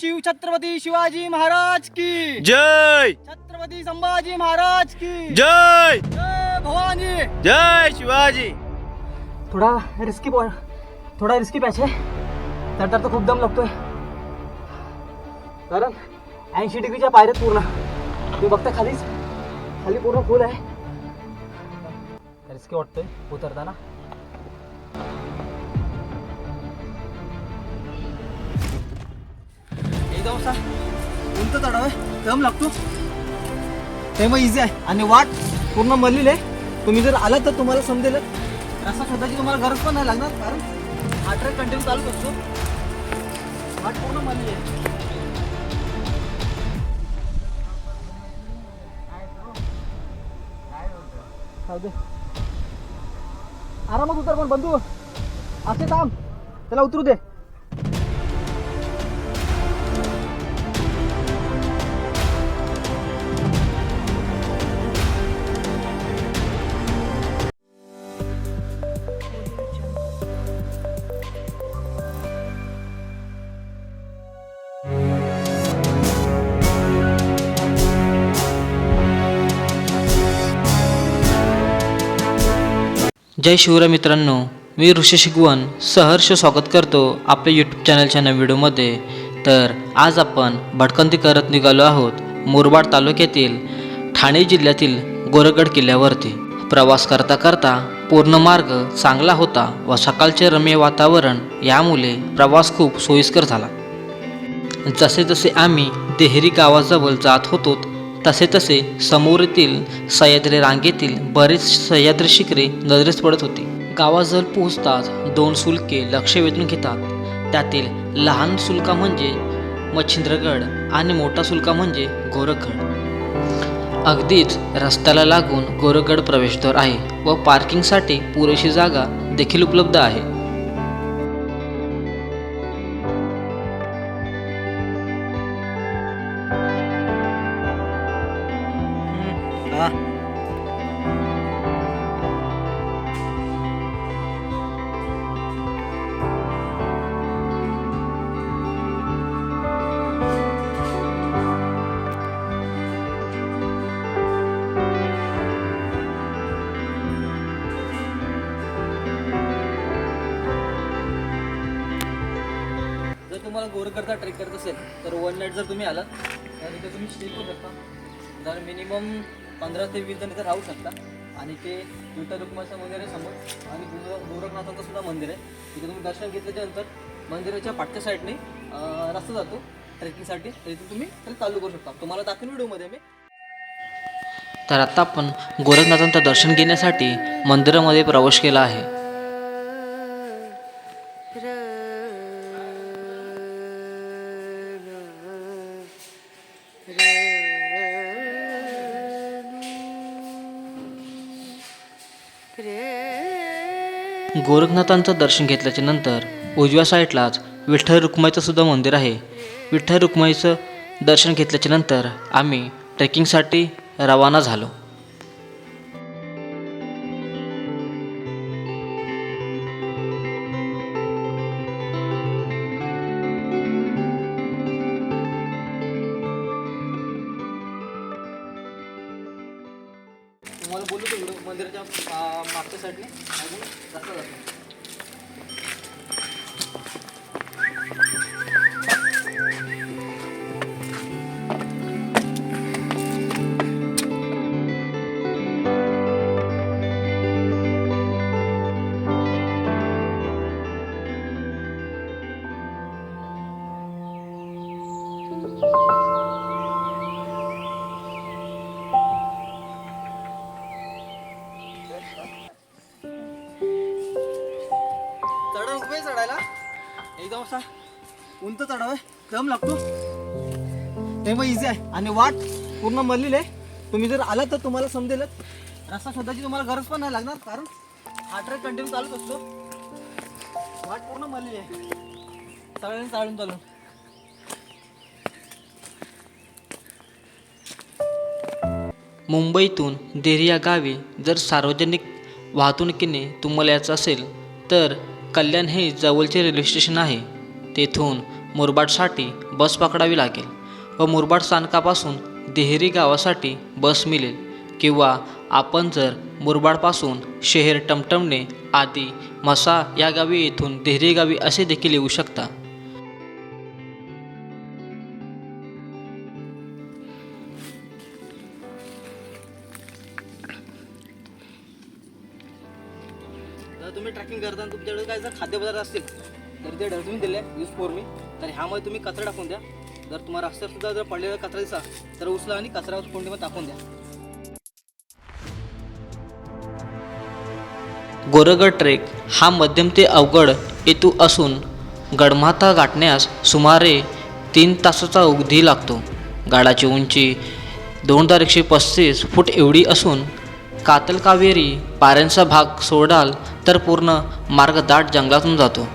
शिव छत्रपती शिवाजी महाराज की। जय। छत्रपती संभाजी महाराज की। जय। जय भवानी। जय शिवाजी। थोडा रिस्की बॉल थोडा रिस्की पॅच आहे तर तर तो खूप दम लागतोय। कारण ऐंशी डिग्रीच्या पायऱ्यात पूर्ण। तुम्ही बघता खालीच। खाली पूर्ण फुल आहे. रिस्की वाटतोय उतरताना. जाऊ सांग उंच चढाव. आहे दम लागतो. ते मग इझी आहे. आणि वाट पूर्ण मल्लेली आहे तुम्ही जर आलात तर तुम्हाला समजेल. रस्ता शोधायची तुम्हाला गरज पण नाही लागणार कारण हा ट्रेक कंटिन्यू चालूच असतो वाट पूर्ण मल्लेली आहे. दे. आरामात उतर पण बंधू. असे थांब. त्याला उतरू दे. जय शिवराय मित्रांनो मी ऋषी शिगवण सहर्ष स्वागत करतो आपल्या यूट्यूब चॅनलच्या नवीन व्हिडिओमध्ये. तर आज आपण भटकंती करत निघालो आहोत मुरबाड तालुक्यातील ठाणे जिल्ह्यातील गोरगड किल्ल्यावरती. प्रवास करता करता पूर्ण मार्ग चांगला होता व सकाळचे रम्य वातावरण यामुळे प्रवास खूप सोयीस्कर झाला. जसे जसे आम्ही देहरी गावाजवळ जात होतो तसे तसे समोरील सह्याद्री रांगेतील बरेच सह्याद्री शिखरे नजरेस पडत होती. गावाजवळ पोहोचताच दोन सुलके लक्ष वेधून घेतात. त्यातील लहान सुलका म्हणजे मच्छिंद्रगड आणि मोठा सुलका म्हणजे गोरखगड. अगदीच रस्त्याला लागून गोरखगड प्रवेशद्वार आहे व पार्किंगसाठी पुरेशी जागा देखील उपलब्ध आहे. हा जर तुम्हाला गोरगडचा ट्रेक करत असेल तर वन नाईट जर तुम्ही आलात तर इथे तुम्ही स्टे करू शकता. जर मिनिमम पंधरा ते वीस जण इथे राहू शकता. आणि ते विठ्ठल रुक्माचं मंदिर आहे समोर. आणि गोर- गोरखनाथाचं सुद्धा मंदिर आहे. तिथे तुम्ही दर्शन घेतल्याच्या नंतर मंदिराच्या पाठच्या साईडने रस्ता जातो ट्रेकिंगसाठी. तर तुम्ही ट्रेक चालू करू शकता. तुम्हाला दाखवेन व्हिडिओमध्ये मी. तर आत्ता आपण गोरखनाथांचं दर्शन घेण्यासाठी मंदिरामध्ये प्रवेश केला आहे. गोरखनाथांचं दर्शन घेतल्याच्या नंतर उजव्या साईडलाच विठ्ठल रुक्माईचं सुद्धा मंदिर आहे. विठ्ठल रुक्माईचं दर्शन घेतल्याच्या नंतर आम्ही ट्रेकिंगसाठी रवाना झालो. तुम्हाला बोलू मंदिराच्या अं, मागच्या साईडने अजून रस्ता जातो चढाव आहे दम लागतो. ते मग इझी आहे. आणि वाट पूर्ण मल्लेली आहे. तुम्ही जर आलात तर तुम्हाला समजेल रस्ता शोधायची तुम्हाला गरज पण नाही लागणार कारण हा ट्रेक कंटिन्यू चालूच असतो. वाट पूर्ण मल्लेली आहे. चालून चालून चालून. मुंबईतून देरी या गावी जर सार्वजनिक वाहतुकीने तुम्हाला यायचं असेल तर कल्याण हे जवळचे रेल्वे स्टेशन आहे. तेथून मुरबाडसाठी बस पकडावी लागेल व मुरबाड स्थानकापासून देहरी गावासाठी बस मिळेल किंवा आपण जर मुरबाडपासून शहर टमटमणे आदी मसा या गावी येथून देहरी गावी असे देखील येऊ शकता. तुम्ही ट्रॅकिंग करताना तुमच्याकडे काय जर खाद्यपदार्थ असतील? तर ते डस्टबिन दिले यूज फॉर मी तर ह्यामध्ये तुम्ही कचरा टाकून द्या. जर तुम्हाला रस्त्यावर सुद्धा जर पडलेला कचरा दिसा तर उचला आणि कचरा कोंडीमध्ये टाकून द्या. गोरगड ट्रेक हा मध्यम ते अवघड हेतू असून गडमाथा गाठण्यास सुमारे तीन तासाचा अवधी लागतो. गाडाची उंची दोन हजार एकशे पस्तीस फूट एवढी असून कातल कावेरी पाऱ्यांचा भाग सोडाल तर पूर्ण मार्ग दाट जंगलातून जातो.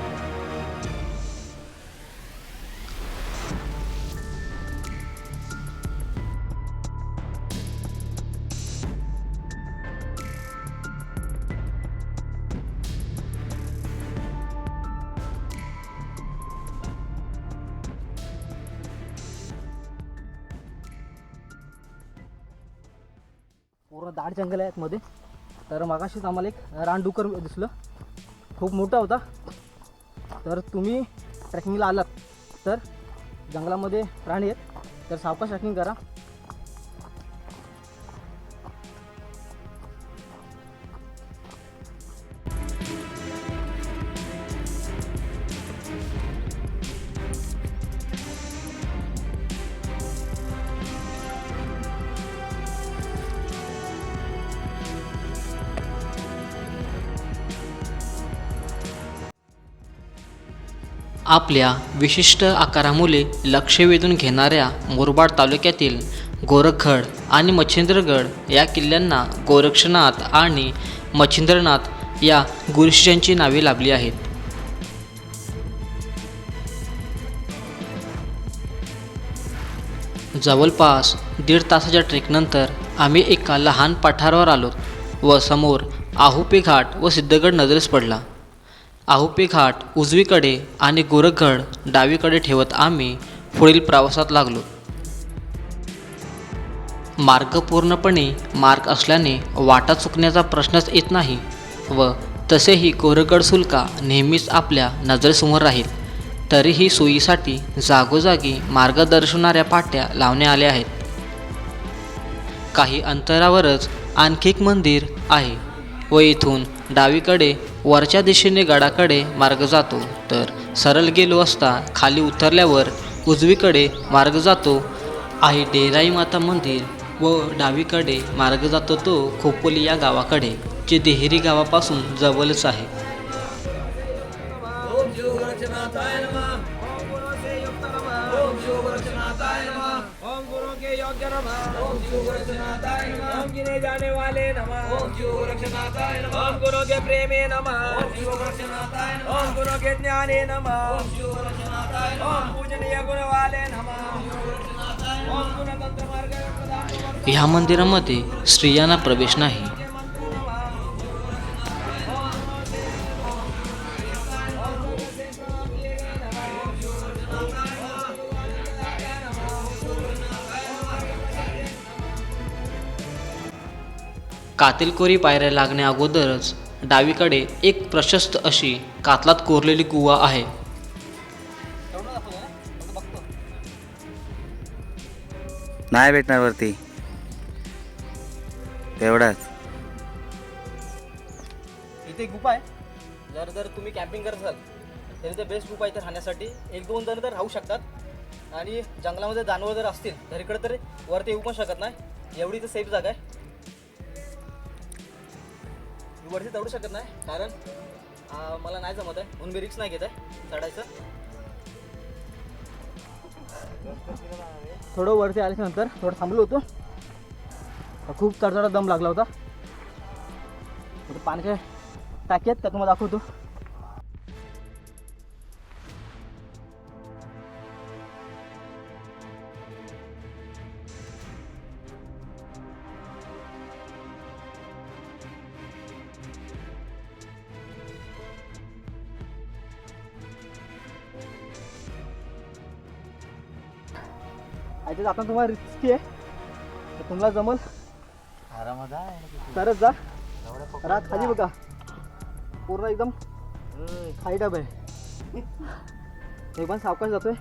पूर्ण दाट जंगल आहेत मध्ये. तर मगाशीच आम्हाला एक रानडुकर दिसलं. खूप मोठा होता. तर तुम्ही ट्रेकिंगला आलात तर जंगलामध्ये प्राणी आहेत. तर सावकाश ट्रेकिंग करा. आपल्या विशिष्ट आकारामुळे लक्ष वेधून घेणाऱ्या मुरबाड तालुक्यातील गोरखगड आणि मच्छिंद्रगड या किल्ल्यांना गोरक्षनाथ आणि मच्छिंद्रनाथ या गुरुशिष्यांची नावे लाभली आहेत. जवळपास दीड तासाच्या ट्रेकनंतर आम्ही एका लहान पठारावर आलो व समोर आहुपे घाट व सिद्धगड नजरेस पडला. आहुपे घाट उजवीकडे आणि गोरखगड डावीकडे ठेवत आम्ही पुढील प्रवासात लागलो. मार्ग पूर्णपणे मार्ग असल्याने वाटा चुकण्याचा प्रश्नच येत नाही व तसेही गोरगड सुलका नेहमीच आपल्या नजरेसमोर राहील. तरीही सोयीसाठी जागोजागी मार्ग दर्शवणाऱ्या पाट्या लावण्यात आल्या आहेत. काही अंतरावरच आणखी एक मंदिर आहे व इथून डावीकडे वरच्या दिशेने गडाकडे मार्ग जातो तर सरळ गेलो असता खाली उतरल्यावर उजवीकडे मार्ग जातो. आहे डेराई माता मंदिर व डावीकडे मार्ग जातो तो खोपोली या गावाकडे जे देहेरी गावापासून जवळच आहे. जाने वाले नमः। ओम शिव गोरक्षनाथाय नमः। ओम गुरु के प्रेमे नमः। ओम शिव गोरक्षनाथाय नमः। ओम गुरु के ज्ञाने नमः। ओम शिव गोरक्षनाथाय नमः। ओम पूजनीय गुण वाले नमः। ह्या मंदिरामध्ये स्त्रियांना प्रवेश नाही. कातिलकोरी पायऱ्या लागण्या अगोदरच डावीकडे एक प्रशस्त अशी कातलात कोरलेली गुहा आहे. नाही भेटणार वरती. तेवढाच. इथे एक गुफा आहे. जर जर तुम्ही कॅम्पिंग करत असाल तर इथे बेस्ट गुफा इथे राहण्यासाठी एक दोन जण तर राहू शकतात. आणि जंगलामध्ये जानवर जर असतील तर इकडे तर वरती येऊ पण शकत नाही. एवढी तर सेफ जागा आहे. वरती चढू शकत नाही कारण मला नाही जमत आहे. म्हणून मी रिक्स नाही घेत आहे चढायचं. थोडं वरती आल्याच्यानंतर थोडं थांबलो होतो. खूप चढचढा दम लागला होता. थोडं पाण्याच्या टाकी आहेत का तुम्हाला दाखवतो. आहे जाताना तुम्हाला रिस्की आहे. तर तुम्हाला जमल. तरच जा. रात खाली बघा. पूर्ण एकदम खाली डब आहे. एक पण सावकाश जातोय.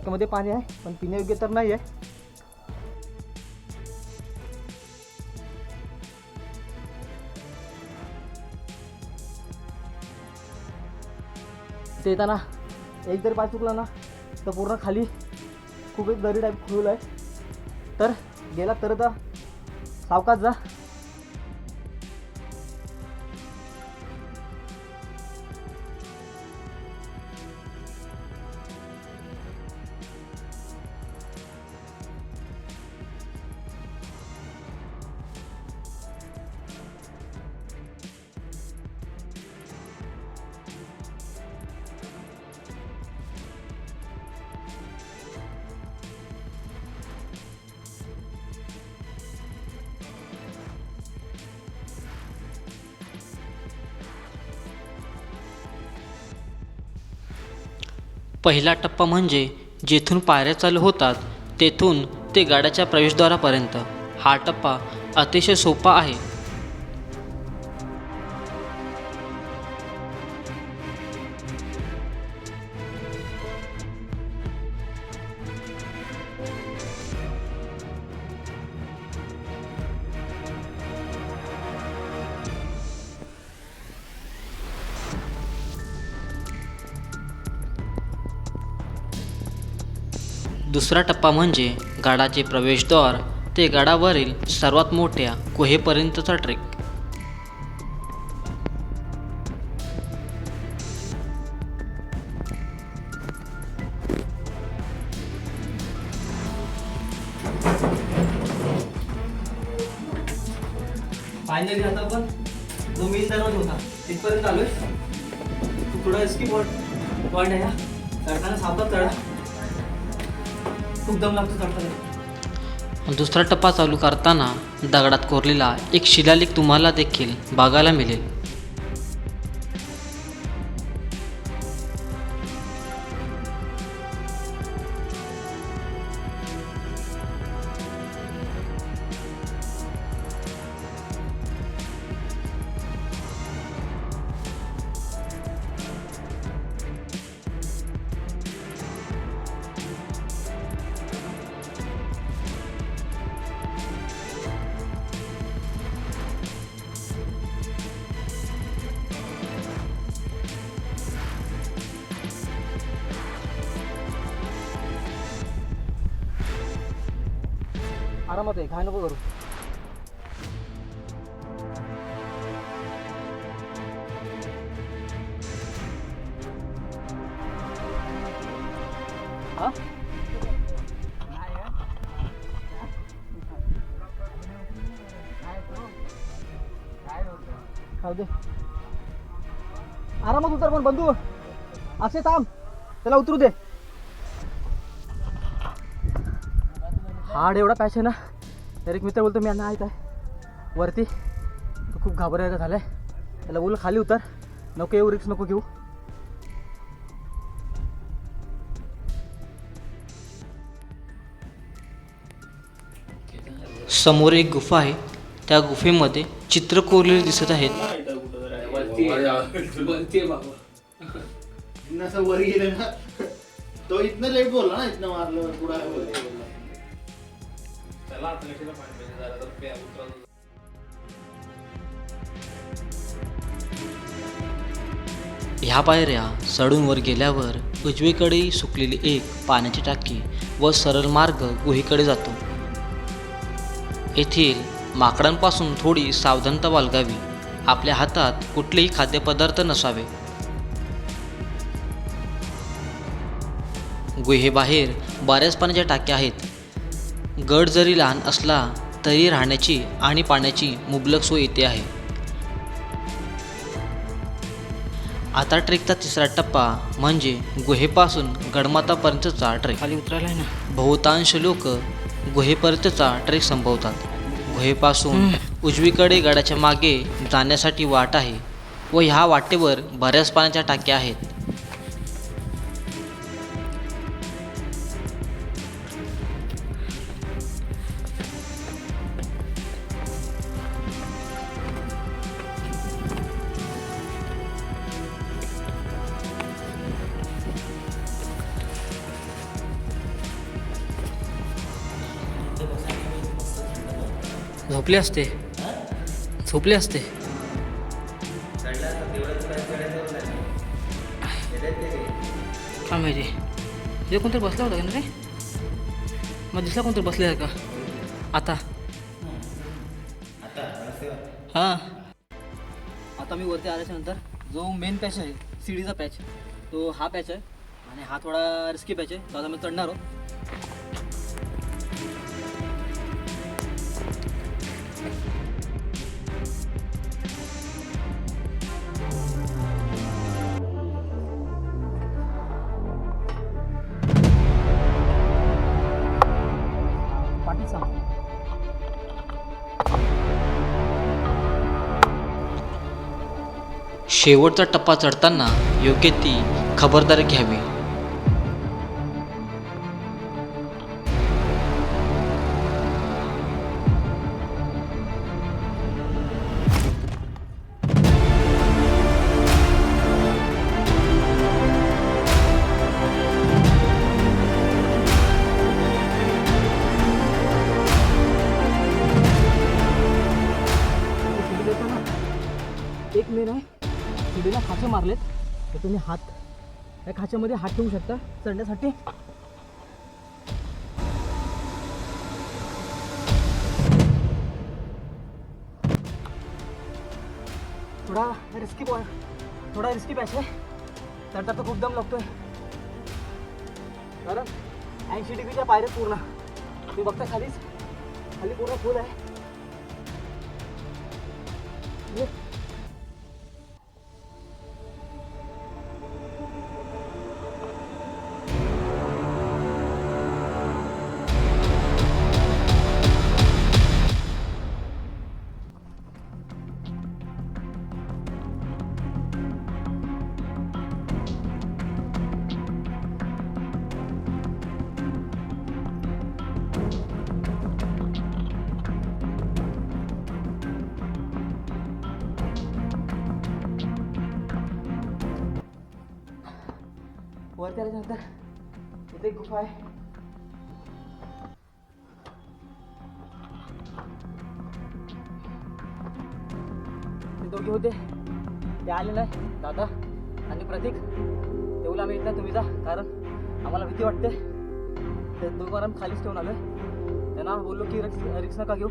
टाक्यामध्ये पाणी आहे पण पिण्यायोग्य तर नाही आहे ते येताना एक जरी पाय चुकला ना तर पूर्ण खाली खूप एक दरी टाईप खुलं आहे. तर गेला तर आता सावकाश जा. पहिला टप्पा म्हणजे जेथून पायऱ्या चालू होतात तेथून ते गाड्याच्या प्रवेशद्वारापर्यंत. हा टप्पा अतिशय सोपा आहे. दुसरा टप्पा म्हणजे गडाचे प्रवेशद्वार ते गडावरील सर्वात मोठ्या गुहेपर्यंतचा ट्रेक. फायनली आता आपण जो मेन दरवाजा होता तिथपर्यंत आलोय. तू थोडा रिस्की पॉईंट पॉईंट आहे ना. चढताना सावकाश चढा. खूप दम लागतो चढताना दुसरा टप्पा चालू करताना दगडात कोरलेला एक शिलालेख तुम्हाला देखील बघायला मिळेल. आरामात आहे घाय नको करू हा खाऊ दे आरामात उतर पण बंधू असे हाड एवढा पॅच आहे. ना तर एक मित्र बोलतो मी यांना ऐक आहे वरती तो खूप घाबरायचा झालाय. त्याला बोल खाली उतर. नको येऊ रिक्स नको घेऊ. समोर एक गुफा आहे. त्या गुफेमध्ये चित्र कोरलेले दिसत आहेत. इतना असं वर गेलं ना तो इथनं लेट बोलला ना इथनं मारलं पुढं आहे बोलला. ह्या पायऱ्या चढून गेल्यावर उजवीकडे सुकलेली एक पाण्याची टाकी व सरळ मार्ग गुहेकडे जातो. येथील माकडांपासून थोडी सावधानता बाळगावी. आपल्या हातात कुठलेही खाद्यपदार्थ नसावे. गुहेबाहेर बऱ्याच पाण्याच्या टाक्या आहेत. गड जरी लहान असला तरी राहण्याची आणि पाण्याची मुबलक सोय येथे आहे. आता ट्रेकचा तिसरा टप्पा म्हणजे गुहेपासून गडमाथापर्यंतचा ट्रेक. खाली उतरायला ना. बहुतांश लोक गुहेपर्यंतचा ट्रेक संपवतात. गुहेपासून उजवीकडे गडाच्या मागे जाण्यासाठी वाट आहे व ह्या वाटेवर बऱ्याच पाण्याच्या टाक्या आहेत. झोपले असते. झोपले असते. काय माहिती. हे कोणतरी बसला होता का ना रे? मग दिसला कोणतरी बसले का? आता. हां. आता मी वरती आल्याच्यानंतर जो मेन पॅच आहे सीडीचा पॅच तो हा पॅच आहे आणि हा थोडा रिस्की पॅच आहे. तो आता मी चढणार आहोत शेवटचा टप्पा चढताना योग्य ती खबरदारी घ्यावी. मारलेत. तर तुम्ही हात या खाच्यामध्ये हात ठेवू शकता. चढण्यासाठी. थोडा रिस्की पॉय थोडा रिस्की पॅच आहे. तर तर खूप दम लागतोय. कारण ऐंशी डिग्रीच्या पायऱ्या पूर्ण. तुम्ही बघता खालीच. खाली पूर्ण फुल आहे. ये. इथे गुफा आहे. दोघे होते. ते आले नाही. दादा आणि प्रतीक. तेवढं आम्ही इथं तुम्ही जा कारण आम्हाला भीती वाटते. ते दोघं आम्ही खालीच ठेवून आलोय. त्यांना बोललो की रिक्स रिक्स नका घेऊ.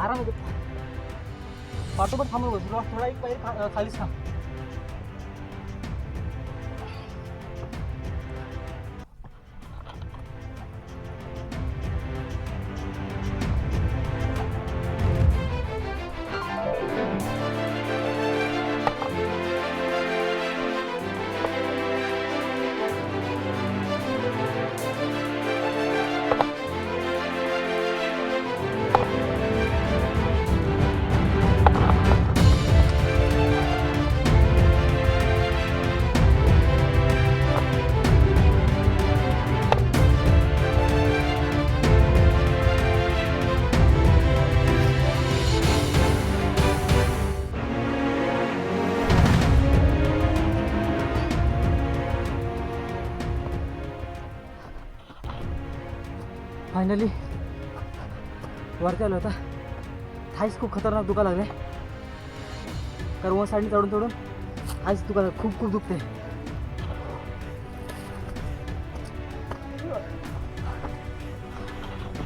आराम होतो. पाठोपाठ थांबव बस. तुला थोडा एक पाय खालीच थांब. फायनली वरती आलो होता थाईस खूप खतरनाक दुखा लागले. कारण वन साईडने चढून चढून थाईस दुखा लाग खूप खूप दुखते.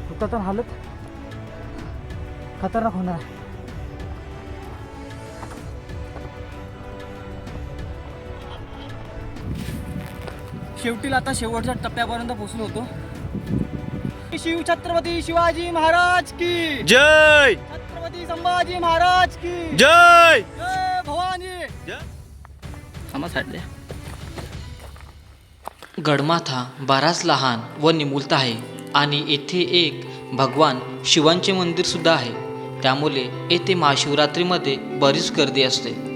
होता तर हालत खतरनाक होणार आहे. शेवटीला आता शेवटच्या टप्प्यापर्यंत पोहोचलो होतो. शिव छत्रपती शिवाजी महाराज की. जय. छत्रपती संभाजी महाराज की. जय. जय भवानी. थांबा गडमाथा बराच लहान व निमुलता आहे आणि येथे एक भगवान शिवांचे मंदिर सुद्धा आहे. त्यामुळे येथे महाशिवरात्रीमध्ये बरीच गर्दी असते.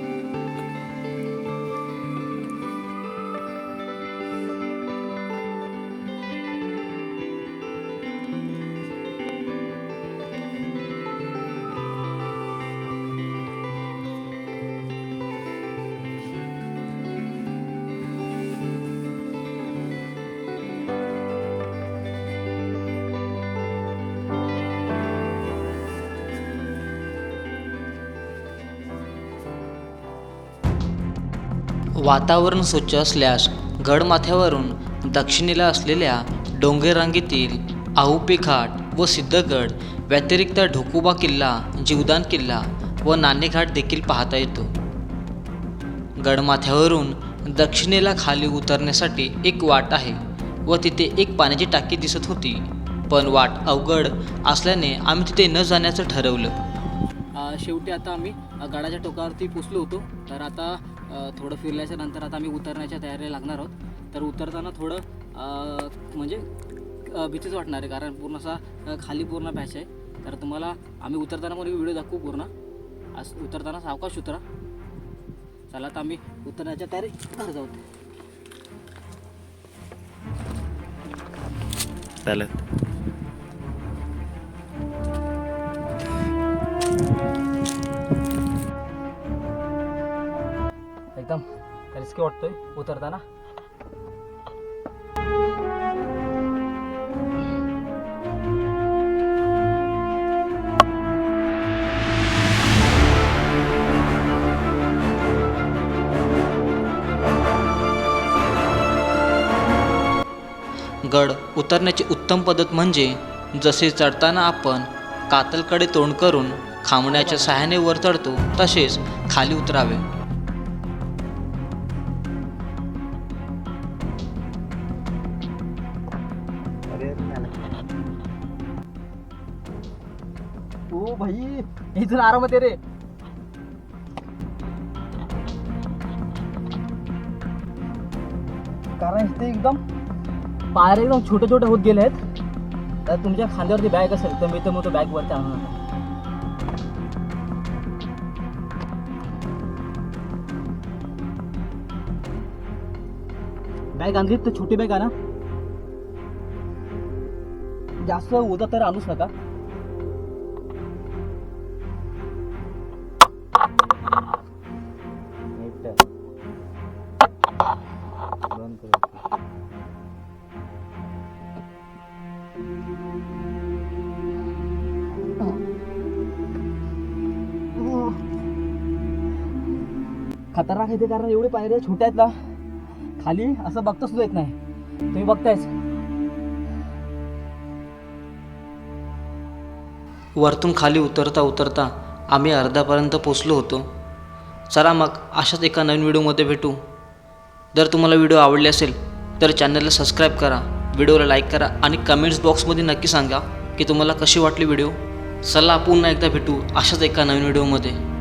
वातावरण स्वच्छ असल्यास गडमाथ्यावरून दक्षिणेला असलेल्या डोंगररांगेतील आहुपे घाट व सिद्धगड व्यतिरिक्त ढोकुबा किल्ला जीवदान किल्ला व नाणेघाट देखील पाहता येतो. गडमाथ्यावरून दक्षिणेला खाली उतरण्यासाठी एक वाट आहे व तिथे एक पाण्याची टाकी दिसत होती. पण वाट अवघड असल्याने आम्ही तिथे न जाण्याचं ठरवलं. शेवटी आता आम्ही गडाच्या टोकावरती पोचलो होतो. तर आता थोडं फिरल्याच्या नंतर आता आम्ही उतरण्याच्या तयारीला लागणार आहोत. तर उतरताना थोडं म्हणजे भीतीच वाटणार आहे कारण पूर्ण असा खाली पूर्ण पॅच आहे. तर तुम्हाला आम्ही उतरताना पण व्हिडिओ दाखवू पूर्ण. आज उतरताना सावकाश उतरा. चला आता आम्ही उतरण्याच्या तयारी घर जाऊ चालत एकदम. रिस्की वाटतोय उतरताना. गड उतरण्याची उत्तम पद्धत म्हणजे जसे चढताना आपण कातलकडे तोंड करून खांबण्याच्या सहाय्याने वर चढतो तसेच खाली उतरावे. इथून आरामात आहे रे. कारण इथे एकदम पायऱ्या एकदम छोटे छोटे होत गेले आहेत. तर तुमच्या खांद्यावरती बॅग असेल तर मी तर मग तो बॅग वरती आणून बॅग आणली तर छोटी बॅग आणा. जास्त उद्या तर आणूच नका. खतरनाक आहे ते कारण एवढे पायऱ्या छोट्या आहेत ना खाली असं बघता सुद्धा येत नाही. तुम्ही बघतायच. वरतून खाली उतरता उतरता आम्ही अर्ध्यापर्यंत पोचलो होतो. चला मग अशाच एका नवीन व्हिडिओमध्ये भेटू. जर तुम्हाला व्हिडिओ आवडले असेल तर चॅनलला सबस्क्राईब करा व्हिडिओला लाईक करा आणि कमेंट्स बॉक्समध्ये नक्की सांगा की तुम्हाला कशी वाटली व्हिडिओ. चला पुन्हा एकदा भेटू अशाच एका नवीन व्हिडिओमध्ये.